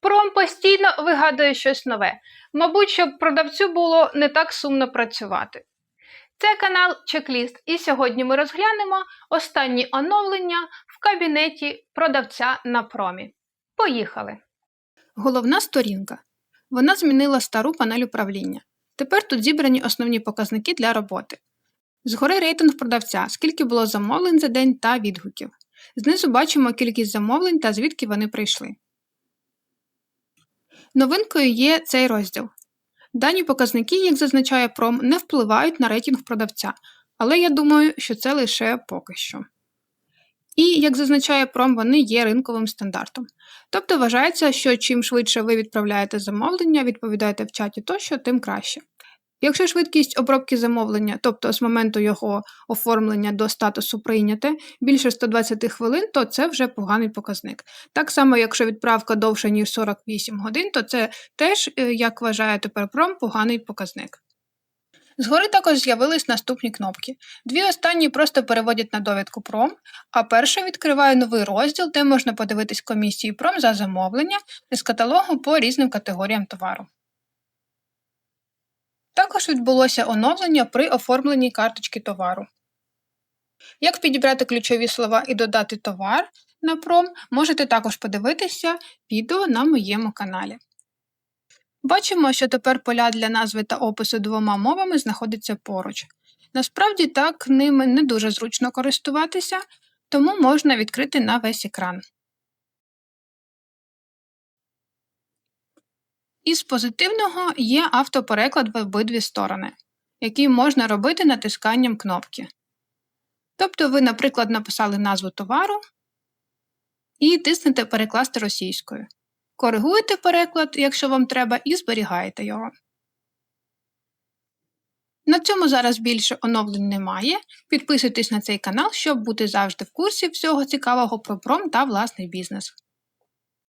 Пром постійно вигадує щось нове, мабуть, щоб продавцю було не так сумно працювати. Це канал Чекліст, і сьогодні ми розглянемо останні оновлення в кабінеті продавця на промі. Поїхали! Головна сторінка. Вона змінила стару панель управління. Тепер тут зібрані основні показники для роботи. Згори рейтинг продавця, скільки було замовлень за день та відгуків. Знизу бачимо кількість замовлень та звідки вони прийшли. Новинкою є цей розділ. Дані показники, як зазначає пром, не впливають на рейтинг продавця, але я думаю, що це лише поки що. І, як зазначає пром, вони є ринковим стандартом. Тобто вважається, що чим швидше ви відправляєте замовлення, відповідаєте в чаті тощо, тим краще. Якщо швидкість обробки замовлення, тобто з моменту його оформлення до статусу прийняте, більше 120 хвилин, то це вже поганий показник. Так само, якщо відправка довше, ніж 48 годин, то це теж, е, як вважає тепер пром, поганий показник. Згори також з'явились наступні кнопки. Дві останні просто переводять на довідку пром, а перша відкриває новий розділ, де можна подивитись комісії пром за замовлення з каталогу по різним категоріям товару. Також відбулося оновлення при оформленні карточки товару. Як підібрати ключові слова і додати товар на пром, можете також подивитися відео на моєму каналі. Бачимо, що тепер поля для назви та опису двома мовами знаходяться поруч. Насправді так ними не дуже зручно користуватися, тому можна відкрити на весь екран. Із позитивного є автопереклад в обидві сторони, який можна робити натисканням кнопки. Тобто ви, наприклад, написали назву товару і тиснете Перекласти російською. Коригуєте переклад, якщо вам треба, і зберігаєте його. На цьому зараз більше оновлень немає. Підписуйтесь на цей канал, щоб бути завжди в курсі всього цікавого про пром та власний бізнес.